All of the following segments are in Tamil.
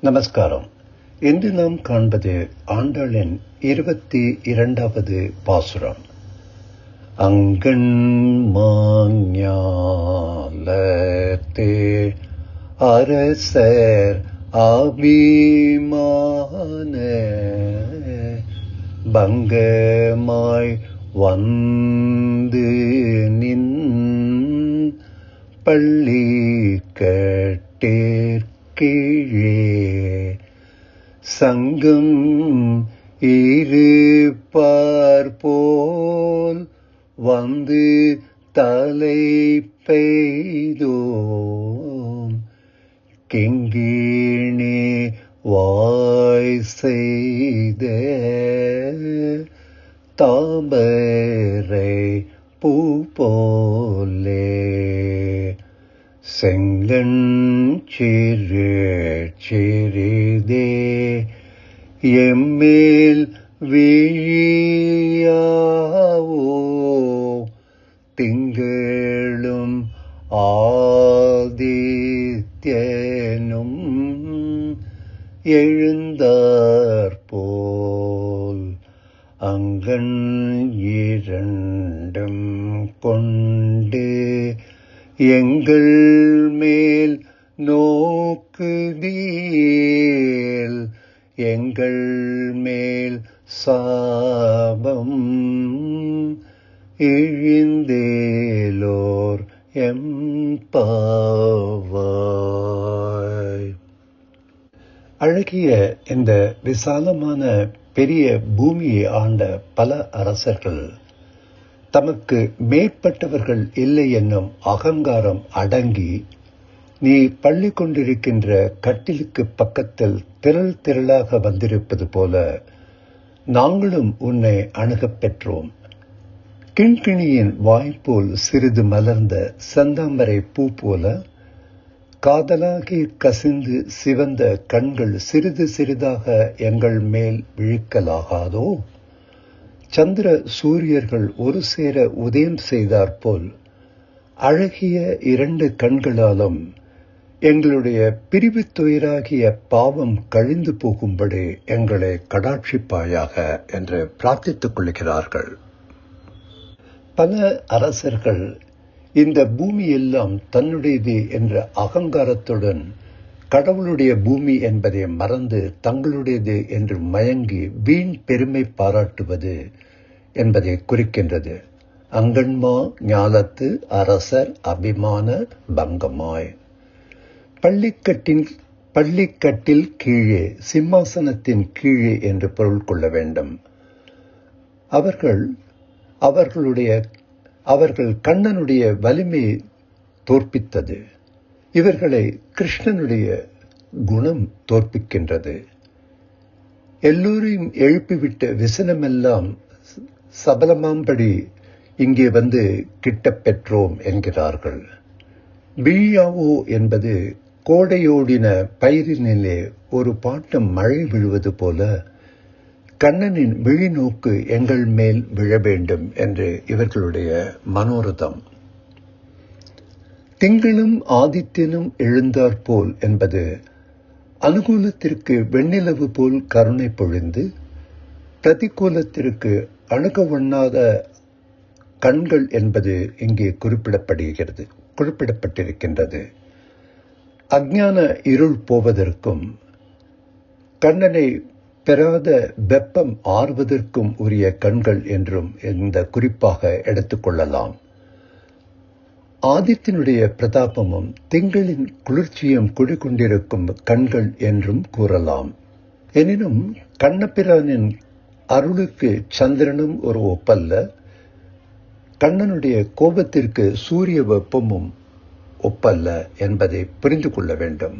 நமஸ்காரம். இன்று நாம் காண்பது ஆண்டாளின் இருபத்தி இரண்டாவது பாசுரம். அங்கண் மாஞாலத்தே அரசர் அபிமான. பங்கமாய் வந்து நின் பள்ளி கீழே. சங்கம் இருப்பார்போல் வந்து தலை பெய்தோம். கெங்கீணே வாய் செய்த தாமரை பூ போலே செங்கண் சிறு சிறிதே எம்மேல் விழியாவோ திங்களும் ஆதித்யனும் எழுந்தாற்போல் அழகிய இந்த விசாலமான பெரிய பூமியை ஆண்ட பல அரசர்கள் தமக்கு மேற்பட்டவர்கள் இல்லை என்னும் அகங்காரம் அடங்கி நீ பள்ளி கொண்டிருக்கின்ற கட்டிலுக்கு பக்கத்தில் திரள் திரளாக வந்திருப்பது போல நாங்களும் உன்னை அணுகப் பெற்றோம் கிண்கிணியின் வாய்ப்போல் சிறிது மலர்ந்த செந்தாம்பரை பூ போல காதலாகி கசிந்து சிவந்த கண்கள் சிறிது சிறிதாக எங்கள் மேல் விழிக்கலாகாதோ? சந்திர சூரியர்கள் ஒரு சேர உதயம் செய்தாற்போல் அழகிய இரண்டு கண்களாலும் எங்களுடைய பிரிவு துயராகிய பாவம் கழிந்து போகும்படி எங்களை கடாட்சிப்பாயாக என்று பிரார்த்தித்துக் கொள்கிறார்கள் பல அரசர்கள் இந்த பூமி எல்லாம் தன்னுடையது என்ற அகங்காரத்துடன் கடவுளுடைய பூமி என்பதை மறந்து தங்களுடையது என்று மயங்கி வீண் பெருமை பாராட்டுவது என்பதை குறிக்கின்றது. அங்கன்மா ஞாலத்து அரசர் அபிமான பங்கமாய். பள்ளிக்கட்டின் பள்ளிக்கட்டில் கீழே சிம்மாசனத்தின் கீழே என்று பொருள் கொள்ள வேண்டும். அவர்கள் அவர்களுடைய அவர்கள் கண்ணனுடைய வலிமை தோற்பித்தது. இவர்களை கிருஷ்ணனுடைய குணம் தோற்பிக்கின்றது. எல்லோரையும் எழுப்பிவிட்ட விசனமெல்லாம் சபலமாம்படி இங்கே வந்து கிட்ட பெற்றோம் என்கிறார்கள். விழியாவோ என்பது கோடையோடின பயிரினிலே ஒரு பாட்டம் மழை விழுவது போல கண்ணனின் விழிநோக்கு எங்கள் மேல் விழ வேண்டும் என்று இவர்களுடைய மனோரதம். திங்களும் ஆதித்யனும் எழுந்தாற்போல் என்பது அனுகூலத்திற்கு வெண்ணிலவு போல் கருணை பொழிந்து பிரதிகூலத்திற்கு அணுகவண்ணாத கண்கள் என்பது இங்கே குறிப்பிடப்படுகிறது குறிப்பிடப்பட்டிருக்கின்றது. அஜான இருள் போவதற்கும் கண்ணனை பெறாத வெப்பம் ஆறுவதற்கும் உரிய கண்கள் என்றும் இந்த குறிப்பாக எடுத்துக்கொள்ளலாம் ஆதித்தினுடைய பிரதாபமும் திங்களின் குளிர்ச்சியும் குடிகொண்டிருக்கும் கண்கள் என்றும் கூறலாம். எனினும் கண்ணபிரானின் அருளுக்கு சந்திரனும் ஒரு ஒப்பல்ல. கண்ணனுடைய கோபத்திற்கு சூரிய வெப்பமும் ஒப்பல்ல என்பதை புரிந்து கொள்ள வேண்டும்.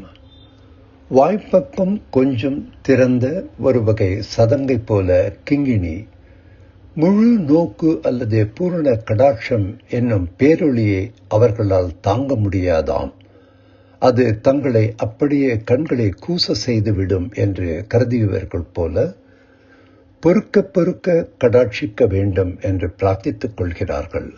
வாய்ப்பக்கம் கொஞ்சம் திறந்த ஒரு வகை சதங்கை போல கிங்கிணி முழு நோக்கு அல்லது பூரண கடாட்சம் என்னும் பேரொளியை அவர்களால் தாங்க முடியாதாம். அது தங்களை அப்படியே கண்களை கூச செய்துவிடும் என்று கருதியவர்கள் போல பொறுக்க பொறுக்க கடாட்சிக்க வேண்டும் என்று பிரார்த்தித்துக் கொள்கிறார்கள்.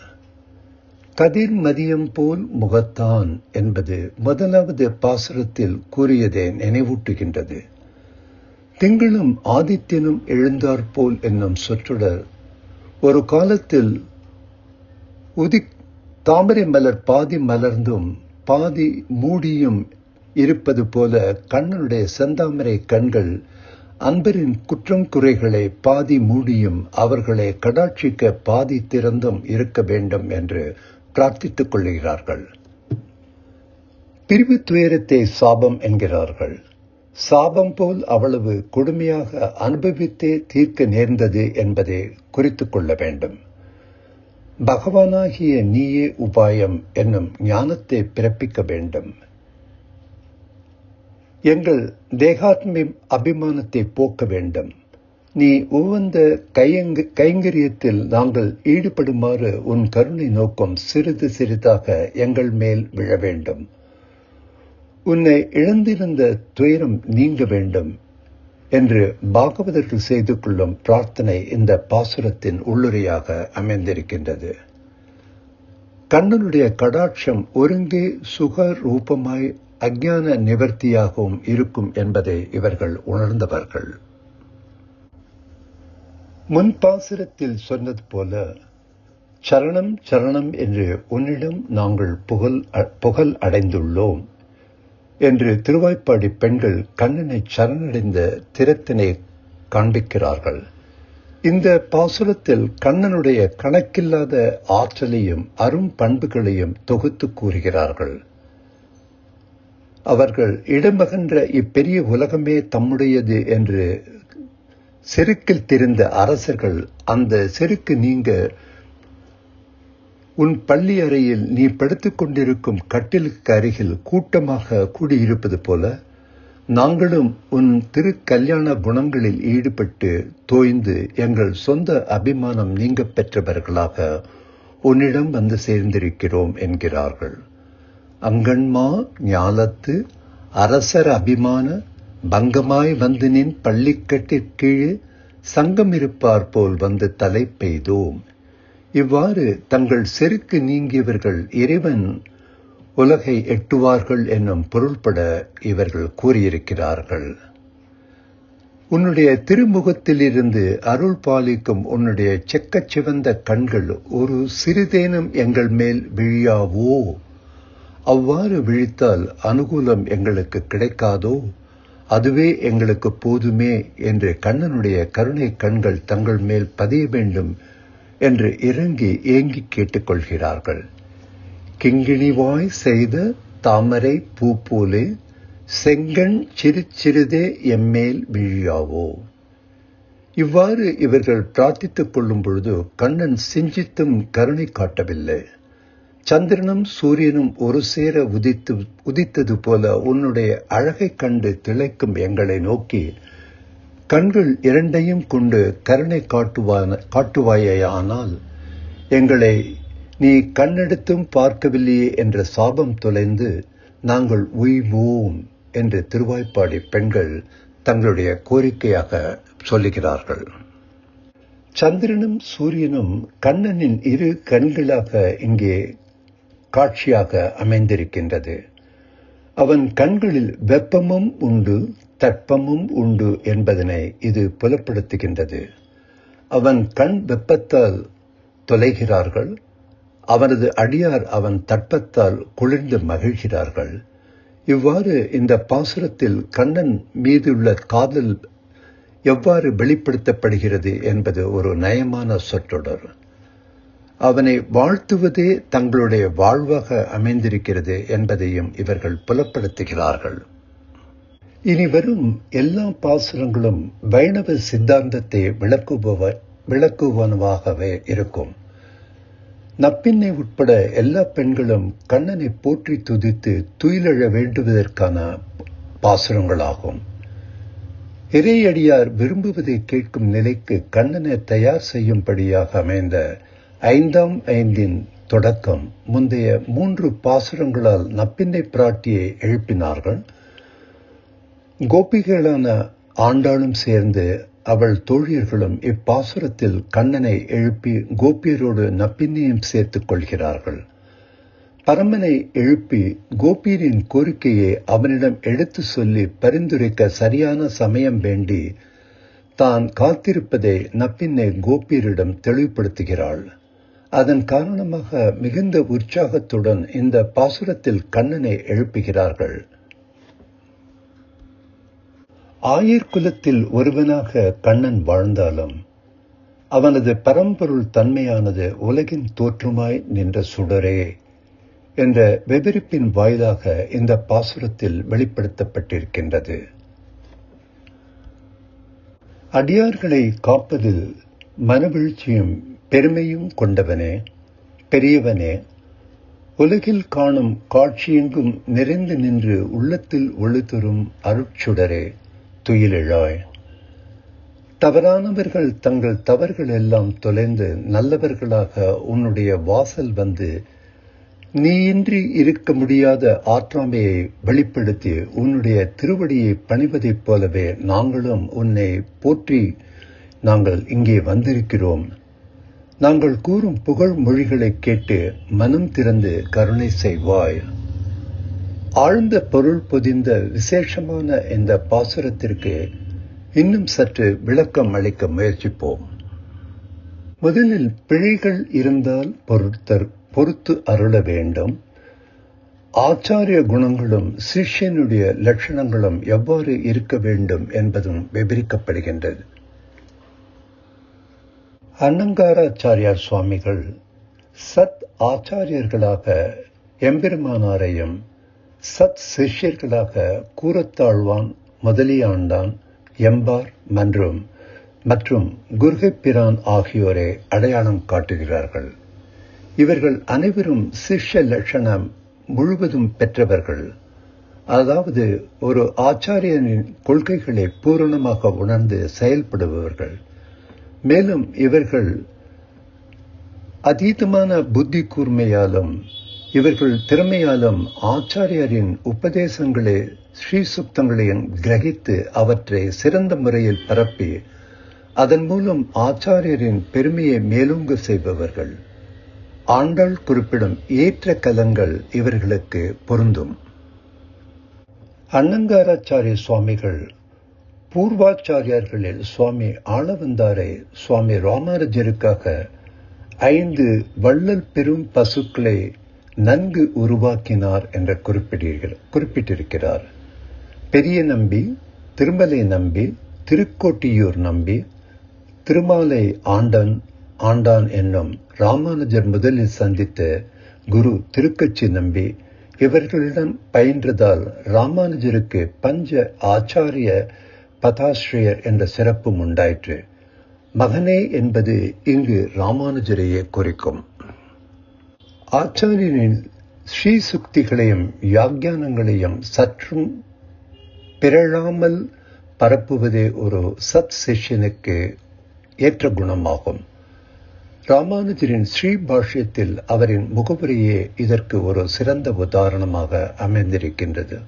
கதிர் மதியம் போல் முகத்தான் என்பது முதலாவது பாசுரத்தில் கூறியதை நினைவூட்டுகின்றது. திங்களும் ஆதித்யனும் எழுந்தாற்போல் என்னும் சொற்றொடர் ஒரு காலத்தில் உதி தாமரை மலர் பாதி மலர்ந்தும் பாதி மூடியும் இருப்பது போல கண்ணனுடைய செந்தாமரை கண்கள் அன்பரின் குற்றம் குறைகளை பாதி மூடியும் அவர்களை கடாட்சிக்க பாதி திறந்தும் இருக்க வேண்டும் என்று பிரார்த்தித்துக் கொள்கிறார்கள். பிரிவு துயரத்தை சாபம் என்கிறார்கள். சாபம் போல் அவ்வளவு கொடுமையாக அனுபவித்தே தீர்க்க நேர்ந்தது என்பதை குறித்துக் கொள்ள வேண்டும். பகவானாகிய நீயே உபாயம் என்னும் ஞானத்தை பிறப்பிக்க வேண்டும். எங்கள் தேகாத்மி அபிமானத்தை போக்க வேண்டும். நீ உவந்த கையங்கு கைங்கரியத்தில் நாங்கள் ஈடுபடுமாறு உன் கருணை நோக்கம் சிறிது சிறிதாக எங்கள் மேல் விழ வேண்டும். உன்னை இழந்திருந்த துயரம் நீங்க வேண்டும் என்று பாகவதர்கள் செய்து கொள்ளும் பிரார்த்தனை இந்த பாசுரத்தின் உள்ளுரையாக அமைந்திருக்கின்றது. கண்ணனுடைய கடாட்சம் ஒருங்கே சுக ரூபமாய் அஜான நிவர்த்தியாகவும் இருக்கும் என்பதை இவர்கள் உணர்ந்தவர்கள். முன் பாசுரத்தில் சொன்னது போல சரணம் சரணம் என்று உன்னிடம் நாங்கள் புகழ் புகழ் அடைந்துள்ளோம் என்று திருவாய்ப்பாடி பெண்கள் கண்ணனை சரணடைந்த திறத்தினை காண்பிக்கிறார்கள். இந்த பாசுரத்தில் கண்ணனுடைய கணக்கில்லாத ஆற்றலையும் அரும் பண்புகளையும் தொகுத்து கூறுகிறார்கள். அவர்கள் இடமகன்ற இப்பெரிய உலகமே தம்முடையது என்று செருக்கில் தெரிந்த அரசர்கள் அந்த செருக்கு நீங்க உன் பள்ளி அறையில் நீ படுத்துக் கொண்டிருக்கும் கட்டிலுக்கு அருகில் கூட்டமாக கூடியிருப்பது போல நாங்களும் உன் திருக்கல்யாண குணங்களில் ஈடுபட்டு தோய்ந்து எங்கள் சொந்த அபிமானம் நீங்க பெற்றவர்களாக உன்னிடம் வந்து சேர்ந்திருக்கிறோம் என்கிறார்கள். அங்கன்மா ஞாலத்து அரசர் அபிமான பங்கமாய் வந்து நின் பள்ளிக்கட்டிற்கீழே சங்கம் இருப்பார் போல் வந்து தலை பெய்தோம். இவ்வாறு தங்கள் செருக்கு நீங்கியவர்கள் இறைவன் உலகை எட்டுவார்கள் என்னும் பொருள்பட இவர்கள் கூறியிருக்கிறார்கள். உன்னுடைய திருமுகத்திலிருந்து அருள் பாலிக்கும் உன்னுடைய செக்கச் சிவந்த கண்கள் ஒரு சிறிதேனும் எங்கள் மேல் விழியாவோ? அவ்வாறு விழித்தால் அனுகூலம் எங்களுக்கு கிடைக்காதோ? அதுவே எங்களுக்கு போதுமே என்று கண்ணனுடைய கருணை கண்கள் தங்கள் மேல் பதிய வேண்டும் என்று இறங்கி ஏங்கி கேட்டுக்கொள்கிறார்கள். கிங்கிணிவாய் செய்த தாமரை பூ போலே செங்கண் சிறு சிறிதே எம்மேல் விழியாவோ? இவ்வாறு இவர்கள் பிரார்த்தித்துக் கொள்ளும் பொழுது கண்ணன் சிஞ்சித்தும் கருணை காட்டவில்லை. சந்திரனும் சூரியனும் ஒரு சேர உதித்து உதித்தது போல உன்னுடைய அழகைக் கண்டு திளைக்கும் எங்களை நோக்கி கண்கள் இரண்டையும் கொண்டு கருணை காட்டுவான காட்டுவாயானால் எங்களை நீ கண்ணெடுத்தும் பார்க்கவில்லையே என்ற சாபம் தொலைந்து நாங்கள் உய்வோம் என்று திருவாய்ப்பாடி பெண்கள் தங்களுடைய கோரிக்கையாக சொல்லுகிறார்கள். சந்திரனும் சூரியனும் கண்ணனின் இரு கண்களாக இங்கே காட்சியாக அமைந்திருக்கின்றது. அவன் கண்களில் வெப்பமும் உண்டு தட்பமும் உண்டு என்பதனை இது புலப்படுத்துகின்றது. அவன் கண் வெப்பத்தால் தொலைகிறார்கள் அவனது அடியார் அவன் தட்பத்தால் குளிர்ந்து மகிழ்கிறார்கள். இவ்வாறு இந்த பாசுரத்தில் கண்ணன் மீதுள்ள காதல் எவ்வாறு வெளிப்படுத்தப்படுகிறது என்பது ஒரு நயமான சொற்றொடர். அவனை வாழ்த்துவதே தங்களுடைய வாழ்வாக அமைந்திருக்கிறது என்பதையும் இவர்கள் புலப்படுத்துகிறார்கள். இனி வரும் எல்லா பாசுரங்களும் வைணவ சித்தாந்தத்தை விளக்குபவ விளக்குவனவாகவே இருக்கும். நப்பின்னை உட்பட எல்லா பெண்களும் கண்ணனை போற்றி துதித்து துயிலழ வேண்டுவதற்கான பாசுரங்களாகும். இறையடியார் விரும்புவதை கேட்கும் நிலைக்கு கண்ணனை தயார் செய்யும்படியாக அமைந்த ஐந்தாம் ஐந்தின் தொடக்கம் முந்தைய மூன்று பாசுரங்களால் நப்பின்னை பிராட்டியை எழுப்பினார்கள். கோபிகளான ஆண்டாளும் சேர்ந்து அவள் தோழியர்களும் இப்பாசுரத்தில் கண்ணனை எழுப்பி கோபியரோடு நப்பின்னையும் சேர்த்துக் கொள்கிறார்கள். பரமனை எழுப்பி கோபீரின் கோரிக்கையை அவனிடம் எடுத்து சொல்லி பரிந்துரைக்க சரியான சமயம் வேண்டி தான் காத்திருப்பதை நப்பின்னை கோபியரிடம் தெளிவுபடுத்துகிறாள். அதன் காரணமாக மிகுந்த உற்சாகத்துடன் இந்த பாசுரத்தில் கண்ணனை எழுப்புகிறார்கள். ஆயர்குலத்தில் ஒருவனாக கண்ணன் வாழ்ந்தாலும் அவனது பரம்பொருள் தன்மையானது உலகின் தோற்றுமாய் நின்ற சுடரே என்ற விவரிப்பின் வாயிலாக இந்த பாசுரத்தில் வெளிப்படுத்தப்பட்டிருக்கின்றது. அடியார்களை காப்பதில் மனவீழ்ச்சியும் பெருமையும் கொண்டவனே பெரியவனே. உலகில் காணும் காட்சியெங்கும் நிறைந்து நின்று உள்ளத்தில் ஒழுதுறும் அருட்சுடரே துயிலிழாய் தவறானவர்கள் தங்கள் தவறுகள் எல்லாம் தொலைந்து நல்லவர்களாக உன்னுடைய வாசல் வந்து நீயின்றி இருக்க முடியாத ஆற்றாமையை வெளிப்படுத்தி உன்னுடைய திருவடியை பணிவதைப் போலவே நாங்களும் உன்னை போற்றி நாங்கள் இங்கே வந்திருக்கிறோம். நாங்கள் கூறும் புகழ் மொழிகளை கேட்டு மனம் திறந்து கருணை செய்வாய். ஆழ்ந்த பொருள் பொதிந்த விசேஷமான இந்த பாசுரத்திற்கு இன்னும் சற்று விளக்கம் அளிக்க முயற்சிப்போம். முதலில் பிழைகள் இருந்தால் பொருத்தர் பொறுத்து அருள வேண்டும். ஆச்சாரிய குணங்களும் சிஷ்யனுடைய லட்சணங்களும் எவ்வாறு இருக்க வேண்டும் என்பதும் விவரிக்கப்படுகின்றது அன்னங்காராச்சாரியார் சுவாமிகள் சத் ஆச்சாரியர்களாக எம்பெருமானாரையும் சத் சிஷ்யர்களாக கூறத்தாழ்வான் முதலியாண்டான் எம்பார் மன்றும் மற்றும் குர்கைப்பிரான் ஆகியோரை அடையாளம் காட்டுகிறார்கள். இவர்கள் அனைவரும் சிஷ்ய லட்சணம் முழுவதும் பெற்றவர்கள். அதாவது ஒரு ஆச்சாரியனின் கொள்கைகளை பூரணமாக உணர்ந்து செயல்படுபவர்கள். மேலும் இவர்கள் அதீதமான புத்தி கூர்மையாலும் இவர்கள் திறமையாலும் ஆச்சாரியரின் உபதேசங்களை ஸ்ரீசுக்தங்களையும் கிரகித்து அவற்றை சிறந்த முறையில் பரப்பி அதன் மூலம் ஆச்சாரியரின் பெருமையை மேலோங்க செய்பவர்கள். ஆண்டாள் குறிப்பிடும் ஏற்ற கலங்கள் இவர்களுக்கு பொருந்தும். அன்னங்காராச்சாரிய சுவாமிகள் பூர்வாச்சாரியார்களில் சுவாமி ஆளவந்தாரை சுவாமி ராமானுஜருக்காக ஐந்து வள்ளல் பெரும் பசுக்களை நன்கு உருவாக்கினார் என்ற குறிப்பிட்டிருக்கிறார். பெரிய நம்பி திருமலை நம்பி திருக்கோட்டியூர் நம்பி திருமாலை ஆண்டன் ஆண்டான் என்னும் ராமானுஜர் முதலில் சந்தித்த குரு திருக்கச்சி நம்பி இவர்களிடம் பயின்றதால் ராமானுஜருக்கு பஞ்ச ஆச்சாரிய பதாஸ்ரீயர் என்ற சிறப்பும் உண்டாயிற்று. மகனே என்பது இங்கு ராமானுஜரையே குறிக்கும். ஆச்சாரியனின் ஸ்ரீ சுக்திகளையும் யாக்யானங்களையும் சற்றும் பிறழாமல் பரப்புவதே ஒரு சத் சிஷ்யனுக்கு ஏற்ற குணமாகும். ராமானுஜரின் ஸ்ரீ பாஷ்யத்தில் அவரின் முகவரியே இதற்கு ஒரு சிறந்த உதாரணமாக அமைந்திருக்கின்றது.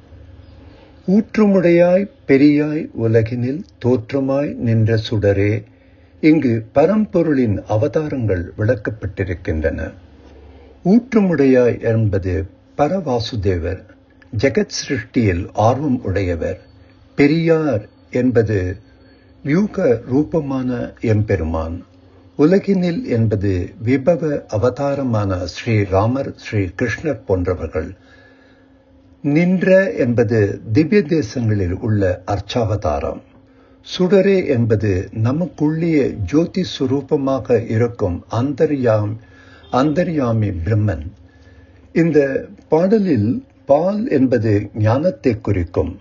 ஊற்றுமுடையாய் பெரியாய் உலகினில் தோற்றமாய் நின்ற சுடரே இங்கு பரம்பொருளின் அவதாரங்கள் விளக்கப்பட்டிருக்கின்றன. ஊற்றுமுடையாய் என்பது பரவாசுதேவர் ஜெகத் சிருஷ்டியில் ஆர்வம் உடையவர். பெரியார் என்பது வியூக ரூபமான எம்பெருமான். உலகினில் என்பது விபவ அவதாரமான ஸ்ரீராமர் ஸ்ரீ கிருஷ்ணர் போன்றவர்கள். நின்ற என்பது திவ்ய தேசங்களில் உள்ள அர்ச்சாவதாரம். சுடரே என்பது நமக்குள்ளே ஜோதி சுரூபமாக இருக்கும் அந்தர்யாம் அந்தர்யாமி பிரம்மன். இந்த பாடலில் பால் என்பது ஞானத்தை குறிக்கும்.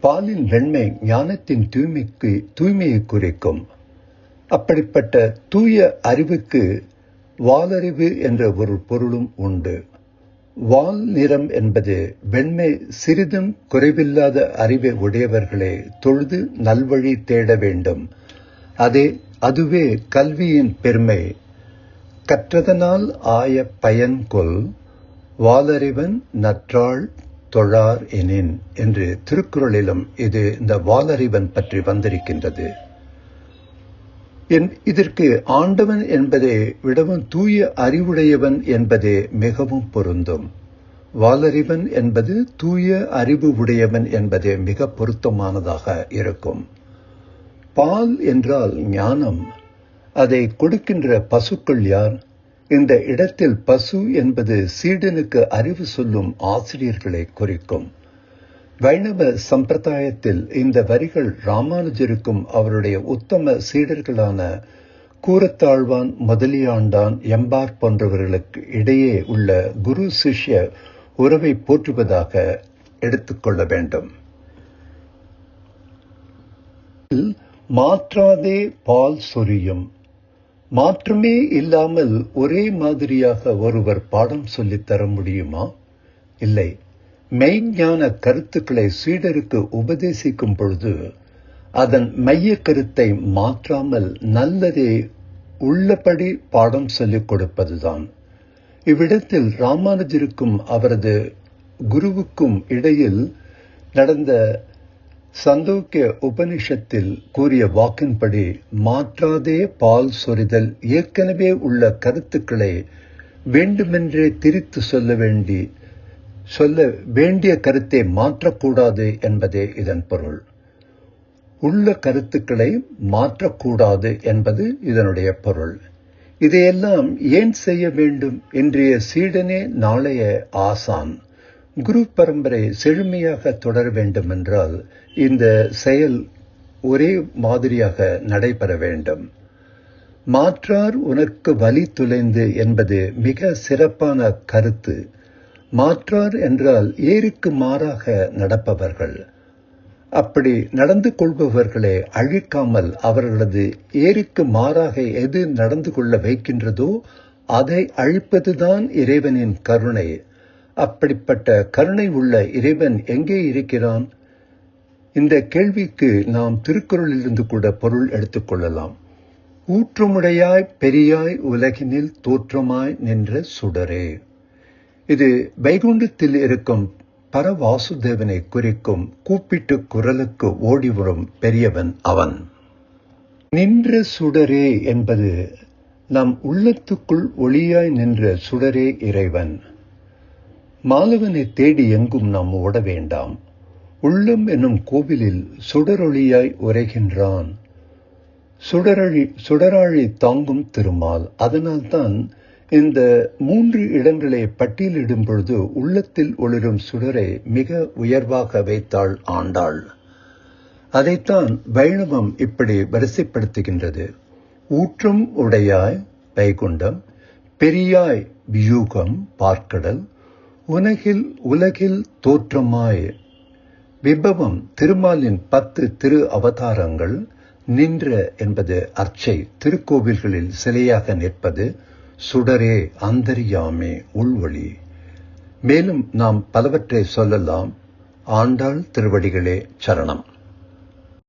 பாலின் வெண்மை ஞானத்தின் தூய்மைக்கு தூய்மையை குறிக்கும். அப்படிப்பட்ட தூய அறிவுக்கு வாலறிவு என்ற ஒரு பொருளும் உண்டு. வால் நிறம் என்பது வெண்மை சிறிதும் குறைவில்லாத அறிவை உடையவர்களே தொழுது நல்வழி தேட வேண்டும். அதே அதுவே கல்வியின் பெருமை. கற்றதனால் ஆய பயன் கொல் வாலறிவன் நற்றாள் தொழார் எனின். என்று திருக்குறளிலும் இது இந்த வாலறிவன் பற்றி வந்திருக்கின்றது. என் இதற்கு ஆண்டவன் என்பதை விடவும் தூய அறிவுடையவன் என்பதே மிகவும் பொருந்தும். வாலறிவன் என்பது தூய அறிவு உடையவன் என்பதே மிக பொருத்தமானதாக இருக்கும். பால் என்றால் ஞானம். அதை கொடுக்கின்ற பசுக்கள் யார்? இந்த இடத்தில் பசு என்பது சீடனுக்கு அறிவு சொல்லும் ஆசிரியர்களை குறிக்கும். வைணவ சம்பிரதாயத்தில் இந்த வரிகள் ராமானுஜருக்கும் அவருடைய உத்தம சீடர்களான கூரத்தாழ்வான் முதலியாண்டான் எம்பார் போன்றவர்களுக்கு இடையே உள்ள குரு சிஷ்ய உறவை போற்றுவதாக எடுத்துக்கொள்ள வேண்டும். மாற்றாதே பால் சொரியும். மாற்றமே இல்லாமல் ஒரே மாதிரியாக ஒருவர் பாடம் சொல்லித் தர முடியுமா? இல்லை. மெய்ஞான கருத்துக்களை சீடருக்கு உபதேசிக்கும் பொழுது அதன் மைய கருத்தை மாற்றாமல் நல்லதே உள்ளபடி பாடம் சொல்லிக் கொடுப்பதுதான். இவ்விடத்தில் ராமானுஜருக்கும் அவரது குருவுக்கும் இடையில் நடந்த சந்தோக்கிய உபனிஷத்தில் கூறிய வாக்கின்படி மாற்றாதே பால் சொரிதல் ஏற்கனவே உள்ள கருத்துக்களை வேண்டுமென்றே திரித்து சொல்ல வேண்டி சொல்ல வேண்டிய கருத்தை மாற்றக்கூடாது என்பதே இதன் பொருள். உள்ள கருத்துக்களை மாற்றக்கூடாது என்பது இதனுடைய பொருள். இதையெல்லாம் ஏன் செய்ய வேண்டும்? இன்றைய சீடனே நாளைய ஆசான். குரு பரம்பரை செழுமையாக தொடர வேண்டும் என்றால் இந்த செயல் ஒரே மாதிரியாக நடைபெற வேண்டும். மாற்றார் உனக்கு வலி துளைந்து என்பது மிக சிறப்பான கருத்து. மாற்றார் என்றால் ஏருக்கு மாறாக நடப்பவர்கள். அப்படி நடந்து கொள்பவர்களை அழிக்காமல் அவர்களது ஏருக்கு மாறாக எது நடந்து கொள்ள வைக்கின்றதோ அதை அழிப்பதுதான் இறைவனின் கருணை. அப்படிப்பட்ட கருணை உள்ள இறைவன் எங்கே இருக்கிறான்? இந்த கேள்விக்கு நாம் திருக்குறளிலிருந்து கூட பொருள் எடுத்துக்கொள்ளலாம் ஊற்றுமுடையாய் பெரியாய் உலகினில் தோற்றமாய் நின்ற சுடரே. இது வைகுண்டத்தில் இருக்கும் பரவாசுதேவனை குறிக்கும் கூப்பிட்டு குரலுக்கு ஓடிவரும் பெரியவன் அவன். நின்ற சுடரே என்பது நம் உள்ளத்துக்குள் ஒளியாய் நின்ற சுடரே இறைவன். மாலவனை தேடி எங்கும் நாம் ஓட வேண்டாம். உள்ளம் என்னும் கோவிலில் சுடரொளியாய் உரைகின்றான். சுடரழி சுடராழி தாங்கும் திருமால் அதனால்தான் இந்த மூன்று இடங்களை பட்டியலிடும் பொழுது உள்ளத்தில் ஒளிரும் சுடரை மிக உயர்வாக வைத்தாள் ஆண்டாள். அதைத்தான் வைணவம் இப்படி வரிசைப்படுத்துகின்றது. ஊற்றும் உடையாய் வைகுண்டம் பெரியாய் வியூகம் பார்க்கடல் உலகில் உலகில் தோற்றமாய் விபவம் திருமாலின் பத்து திரு அவதாரங்கள் நின்ற என்பது அர்ச்சை திருக்கோவில்களில் சிலையாக நிற்பது சுடரே அந்தரியாமே உள்வழி. மேலும் நாம் பலவற்றை சொல்லலாம். ஆண்டாள் திருவடிகளே சரணம்.